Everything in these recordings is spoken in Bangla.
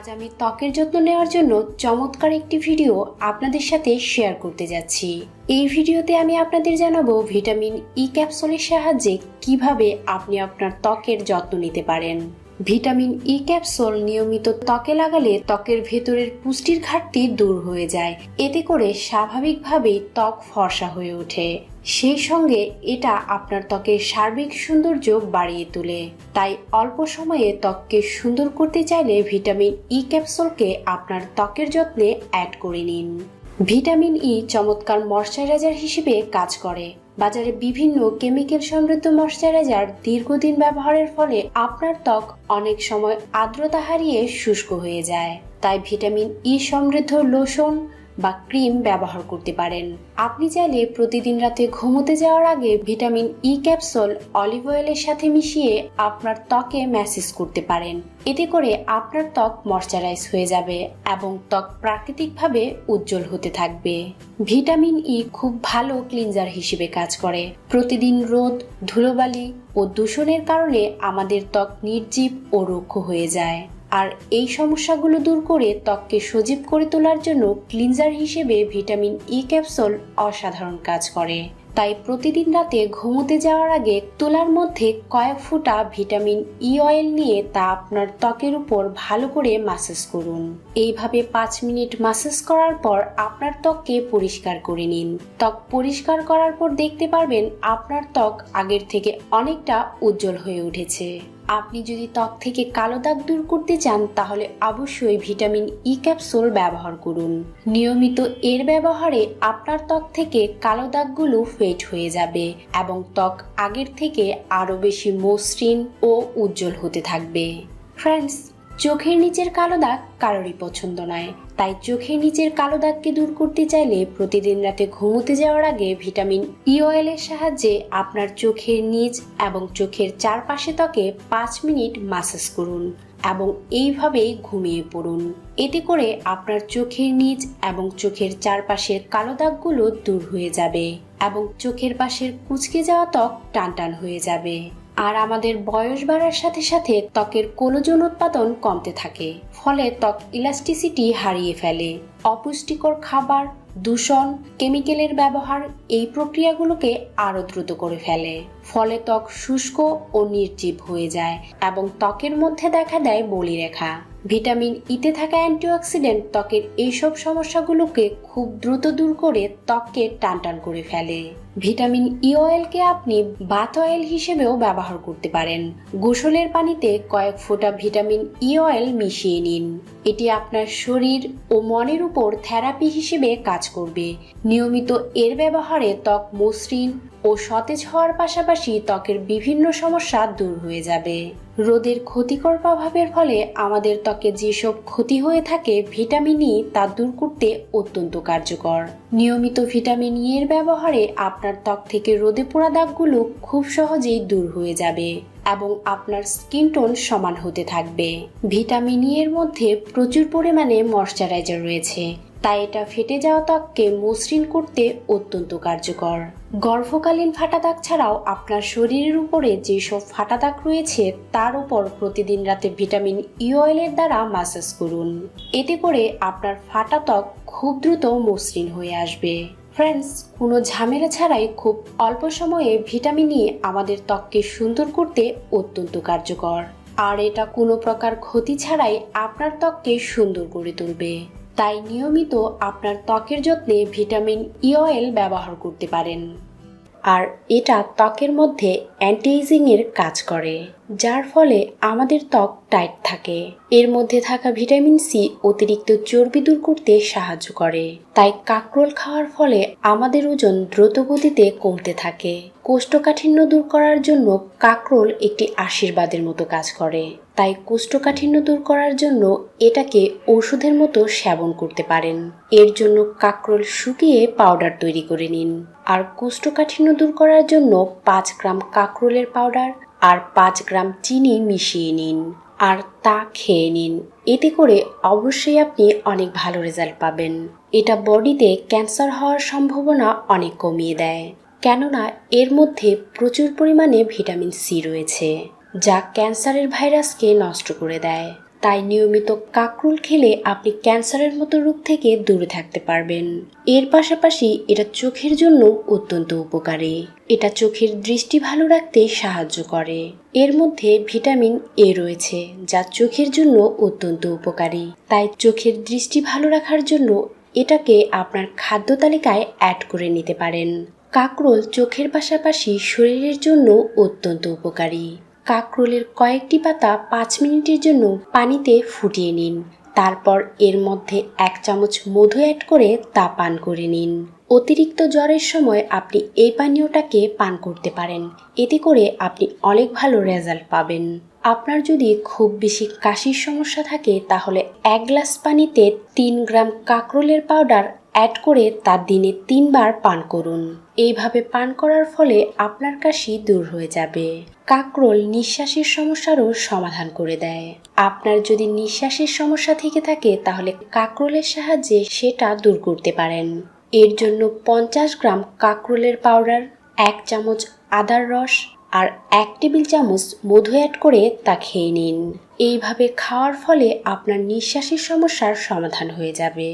আজ আমি ত্বকের যত্ন নেওয়ার জন্য চমৎকার একটি ভিডিও আপনাদের সাথে শেয়ার করতে যাচ্ছি। এই ভিডিওতে আমি আপনাদের জানাব ভিটামিন ই ক্যাপসুলের সাহায্যে কীভাবে আপনি আপনার ত্বকের যত্ন নিতে পারেন। ভিটামিন ই ক্যাপসুল নিয়মিত ত্বকে লাগালে ত্বকের ভেতরের পুষ্টির ঘাটতি দূর হয়ে যায়। এতে করে স্বাভাবিকভাবেই ত্বক ফর্সা হয়ে ওঠে। সেই সঙ্গে এটা আপনার ত্বকের সার্বিক সৌন্দর্য বাড়িয়ে তোলে। তাই অল্প সময়ে ত্বককে সুন্দর করতে চাইলে ভিটামিন ই ক্যাপসুলকে আপনার ত্বকের যত্নে অ্যাড করে নিন। ভিটামিন ই চমৎকার ময়শ্চারাইজার হিসেবে কাজ করে। বাজারে বিভিন্ন কেমিক্যাল সমৃদ্ধ ময়শ্চারাইজার দীর্ঘদিন ব্যবহারের ফলে আপনার ত্বক অনেক সময় আর্দ্রতা হারিয়ে শুষ্ক হয়ে যায়। তাই ভিটামিন ই সমৃদ্ধ, লোশন বা ক্রিম ব্যবহার করতে পারেন। আপনি চাইলে প্রতিদিন রাতে ঘুমোতে যাওয়ার আগে ভিটামিন ই ক্যাপসুল অলিভ অয়েলের সাথে মিশিয়ে আপনার ত্বকে ম্যাসেজ করতে পারেন। এতে করে আপনার ত্বক ময়শ্চারাইজ হয়ে যাবে এবং ত্বক প্রাকৃতিকভাবে উজ্জ্বল হতে থাকবে। ভিটামিন ই খুব ভালো ক্লিনজার হিসেবে কাজ করে। প্রতিদিন রোদ, ধুলোবালি ও দূষণের কারণে আমাদের ত্বক নির্জীব ও রুক্ষ হয়ে যায়। আর এই সমস্যাগুলো দূর করে ত্বককে সজীব করে তোলার জন্য ক্লিনজার হিসেবে ভিটামিন ই ক্যাপসুল অসাধারণ কাজ করে। তাই প্রতিদিন রাতে ঘুমোতে যাওয়ার আগে তোলার মধ্যে কয়েক ফুটা ভিটামিন ই অয়েল নিয়ে তা আপনার ত্বকের উপর ভালো করে মাসাজ করুন। এইভাবে পাঁচ মিনিট মাসাজ করার পর আপনার ত্বককে পরিষ্কার করে নিন। ত্বক পরিষ্কার করার পর দেখতে পারবেন আপনার ত্বক আগের থেকে অনেকটা উজ্জ্বল হয়ে উঠেছে। আপনি যদি ত্বক থেকে কালো দাগ দূর করতে চান, তাহলে অবশ্যই ভিটামিন ই ক্যাপসুল ব্যবহার করুন। নিয়মিত এর ব্যবহারে আপনার ত্বক থেকে কালো দাগগুলো ফেট হয়ে যাবে এবং ত্বক আগের থেকে আরও বেশি মসৃণ ও উজ্জ্বল হতে থাকবে। ফ্রেন্ডস চোখের নিচের কালো দাগ কারোরই পছন্দ নয়। তাই চোখের নিচের কালো দাগকে দূর করতে চাইলে প্রতিদিন রাতে ঘুমোতে যাওয়ার আগে ভিটামিন ই অয়েলের সাহায্যে আপনার চোখের নিচ এবং চোখের চারপাশে ত্বকে পাঁচ মিনিট মাসাজ করুন এবং এইভাবেই ঘুমিয়ে পড়ুন। এতে করে আপনার চোখের নিচ এবং চোখের চারপাশের কালো দাগগুলো দূর হয়ে যাবে এবং চোখের পাশের কুচকে যাওয়া ত্বক টানটান হয়ে যাবে। আর আমাদের বয়স বাড়ার সাথে সাথে ত্বকের কোলোজন উৎপাদন কমতে থাকে, ফলে ত্বক ইলাস্টিসিটি হারিয়ে ফেলে। অপুষ্টিকর খাবার, দূষণ, কেমিক্যালের ব্যবহার এই প্রক্রিয়াগুলোকে আরও দ্রুত করে ফেলে, ফলে ত্বক শুষ্ক ও নির্জীব হয়ে যায় এবং ত্বকের মধ্যে দেখা দেয় বলিরেখা। ভিটামিন ইতে থাকা অ্যান্টিঅক্সিডেন্ট ত্বকের এইসব সমস্যাগুলোকে খুব দ্রুত দূর করে ত্বককে টানটান করে ফেলে। ভিটামিন ই অয়েলকে আপনি বাথ অয়েল হিসেবেও ব্যবহার করতে পারেন। গোসলের পানিতে কয়েক ফোঁটা ভিটামিন ই অয়েল মিশিয়ে নিন। এটি আপনার শরীর ও মনের উপর থেরাপি হিসেবে কাজ করবে। নিয়মিত এর ব্যবহারে ত্বক মসৃণ ও সতেজ হওয়ার পাশাপাশি ত্বকের বিভিন্ন সমস্যা দূর হয়ে যাবে। রোদের ক্ষতিকর প্রভাবের ফলে আমাদের ত্বকে যেসব ক্ষতি হয়ে থাকে, ভিটামিন ই তা দূর করতে অত্যন্ত কার্যকর। নিয়মিত ভিটামিন ই এর ব্যবহারে আপনার ত্বক থেকে রোদে পোড়া দাগগুলো খুব সহজেই দূর হয়ে যাবে এবং আপনার স্কিন টোন সমান হতে থাকবে। ভিটামিন ই এর মধ্যে প্রচুর পরিমাণে ময়শ্চারাইজার রয়েছে, তাই এটা ফেটে যাওয়া ত্বককে মসৃণ করতে অত্যন্ত কার্যকর। গর্ভকালীন ফাটা দাগ ছাড়াও আপনার শরীরের উপরে যেসব ফাটা দাগ রয়েছে, তার উপর প্রতিদিন রাতে ভিটামিন ই অয়েলের দ্বারা মাসাজ করুন। এতে করে আপনার ফাটা ত্বক খুব দ্রুত মসৃণ হয়ে আসবে। ফ্রেন্ডস কোনো ঝামেলা ছাড়াই খুব অল্প সময়ে ভিটামিন ই আমাদের ত্বককে সুন্দর করতে অত্যন্ত কার্যকর। আর এটা কোনো প্রকার ক্ষতি ছাড়াই আপনার ত্বককে সুন্দর করে তুলবে। তাই নিয়মিত আপনার ত্বকের যত্নে ভিটামিন ই অয়েল ব্যবহার করতে পারেন। আর এটা ত্বকের মধ্যে অ্যান্টি এর কাজ করে, যার ফলে আমাদের ত্বক টাইট থাকে। এর মধ্যে থাকা ভিটামিন সি অতিরিক্ত চর্বি দূর করতে সাহায্য করে। তাই কাকরোল খাওয়ার ফলে আমাদের ওজন দ্রুত গতিতে কমতে থাকে। কোষ্ঠকাঠিন্য দূর করার জন্য কাকরোল একটি আশীর্বাদের মতো কাজ করে। তাই কোষ্ঠকাঠিন্য দূর করার জন্য এটাকে ওষুধের মতো সেবন করতে পারেন। এর জন্য কাকরোল শুকিয়ে পাউডার তৈরি করে নিন। আর কোষ্ঠকাঠিন্য দূর করার জন্য পাঁচ গ্রাম কাকরোলের পাউডার আর পাঁচ গ্রাম চিনি মিশিয়ে নিন। আর তা খেয়ে নিন। এতে করে অবশ্যই আপনি অনেক ভালো রেজাল্ট পাবেন। এটা বডিতে ক্যান্সার হওয়ার সম্ভাবনা অনেক কমিয়ে দেয়। কেননা এর মধ্যে প্রচুর পরিমাণে ভিটামিন সি রয়েছে। যা ক্যান্সারের ভাইরাসকে নষ্ট করে দেয়। তাই নিয়মিত কাকরোল খেলে আপনি ক্যান্সারের মতো রোগ থেকে দূরে থাকতে পারবেন। এর পাশাপাশি এটা চোখের জন্য অত্যন্ত উপকারী। এটা চোখের দৃষ্টি ভালো রাখতে সাহায্য করে। এর মধ্যে ভিটামিন এ রয়েছে, যা চোখের জন্য অত্যন্ত উপকারী। তাই চোখের দৃষ্টি ভালো রাখার জন্য এটাকে আপনার খাদ্য তালিকায় অ্যাড করে নিতে পারেন। কাকরোল চোখের পাশাপাশি শরীরের জন্য অত্যন্ত উপকারী। কাকরোলের কয়েকটি পাতা পাঁচ মিনিটের জন্য পানিতে ফুটিয়ে নিন। তারপর এর মধ্যে এক চামচ মধু অ্যাড করে তা পান করে নিন। অতিরিক্ত জ্বরের সময় আপনি এই পানীয়টাকে পান করতে পারেন। এতে করে আপনি অনেক ভালো রেজাল্ট পাবেন। আপনার যদি খুব বেশি কাশির সমস্যা থাকে, তাহলে এক গ্লাস পানিতে তিন গ্রাম কাকরোলের পাউডার অ্যাড করে তা দিনে তিনবার পান করুন। এইভাবে পান করার ফলে আপনার কাশি দূর হয়ে যাবে। কাকরোল নিঃশ্বাসের সমস্যারও সমাধান করে দেয়। আপনার যদি নিঃশ্বাসের সমস্যা থেকে থাকে, তাহলে কাকরোলের সাহায্যে সেটা দূর করতে পারেন। এর জন্য পঞ্চাশ গ্রাম কাকরোলের পাউডার, এক চামচ আদার রস আর এক টেবিল চামচ মধু অ্যাড করে তা খেয়ে নিন। এইভাবে খাওয়ার ফলে আপনার নিঃশ্বাসের সমস্যার সমাধান হয়ে যাবে।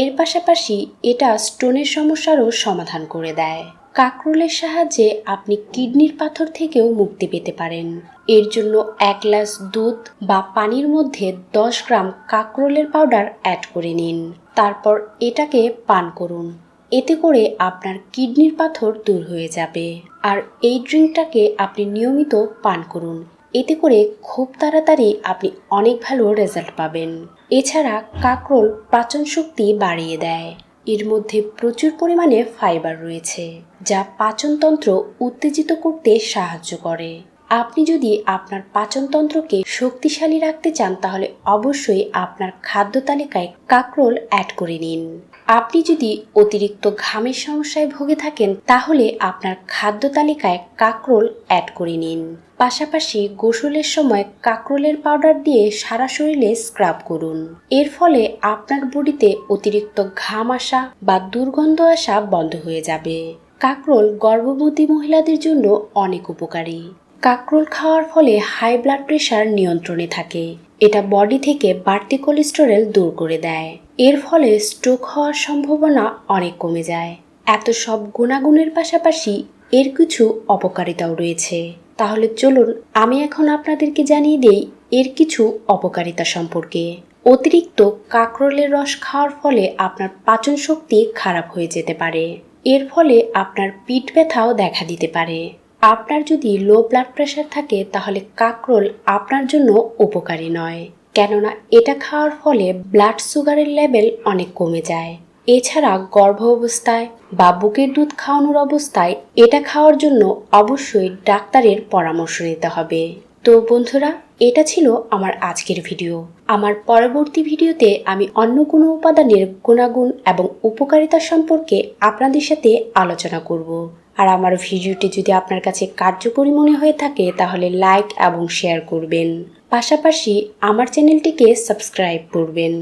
এর পাশাপাশি এটা স্টোনের সমস্যারও সমাধান করে দেয়। কাকরোলের সাহায্যে আপনি কিডনির পাথর থেকেও মুক্তি পেতে পারেন। এর জন্য এক গ্লাস দুধ বা পানির মধ্যে দশ গ্রাম কাকরোলের পাউডার অ্যাড করে নিন। তারপর এটাকে পান করুন। এতে করে আপনার কিডনির পাথর দূর হয়ে যাবে। আর এই ড্রিঙ্কটাকে আপনি নিয়মিত পান করুন। এতে করে খুব তাড়াতাড়ি আপনি অনেক ভালো রেজাল্ট পাবেন। এছাড়া কাকরোল পাচন শক্তি বাড়িয়ে দেয়। এর মধ্যে প্রচুর পরিমাণে ফাইবার রয়েছে, যা পাচনতন্ত্র উত্তেজিত করতে সাহায্য করে। আপনি যদি আপনার পাচনতন্ত্রকে শক্তিশালী রাখতে চান, তাহলে অবশ্যই আপনার খাদ্য তালিকায় কাকরোল অ্যাড করে নিন। আপনি যদি অতিরিক্ত ঘামের সমস্যায় ভুগে থাকেন, তাহলে আপনার খাদ্য তালিকায় কাকরোল অ্যাড করে নিন। পাশাপাশি গোসলের সময় কাকরোলের পাউডার দিয়ে সারা শরীরে স্ক্রাব করুন। এর ফলে আপনার বডিতে অতিরিক্ত ঘাম আসা বা দুর্গন্ধ আসা বন্ধ হয়ে যাবে। কাকরোল গর্ভবতী মহিলাদের জন্য অনেক উপকারী। কাকরোল খাওয়ার ফলে হাই ব্লাড প্রেশার নিয়ন্ত্রণে থাকে। এটা বডি থেকে বাড়তি কোলেস্টেরল দূর করে দেয়। এর ফলে স্ট্রোক হওয়ার সম্ভাবনা অনেক কমে যায়। এত সব গুণাগুণের পাশাপাশি এর কিছু অপকারিতাও রয়েছে। তাহলে চলুন, আমি এখন আপনাদেরকে জানিয়ে দেই এর কিছু অপকারিতা সম্পর্কে। অতিরিক্ত কাকরোলের রস খাওয়ার ফলে আপনার পাচন শক্তি খারাপ হয়ে যেতে পারে। এর ফলে আপনার পিঠ ব্যথাও দেখা দিতে পারে। আপনার যদি লো ব্লাড প্রেশার থাকে, তাহলে কাকরোল আপনার জন্য উপকারী নয়। কেননা এটা খাওয়ার ফলে ব্লাড সুগারের লেভেল অনেক কমে যায়। এছাড়া গর্ভ অবস্থায় বা বুকের দুধ খাওয়ানোর অবস্থায় এটা খাওয়ার জন্য অবশ্যই ডাক্তারের পরামর্শ নিতে হবে। তো বন্ধুরা, এটা ছিল আমার আজকের ভিডিও আমার পরবর্তী ভিডিওতে আমি অন্য কোনো উপাদানের গুণাগুণ এবং উপকারিতা সম্পর্কে আপনাদের সাথে আলোচনা করব। আর আমার ভিডিওটি যদি আপনার কাছে কার্যকরী মনে হয়ে থাকে, তাহলে লাইক এবং শেয়ার করবেন। পাশাপাশি আমার চ্যানেলটিকে সাবস্ক্রাইব করবেন।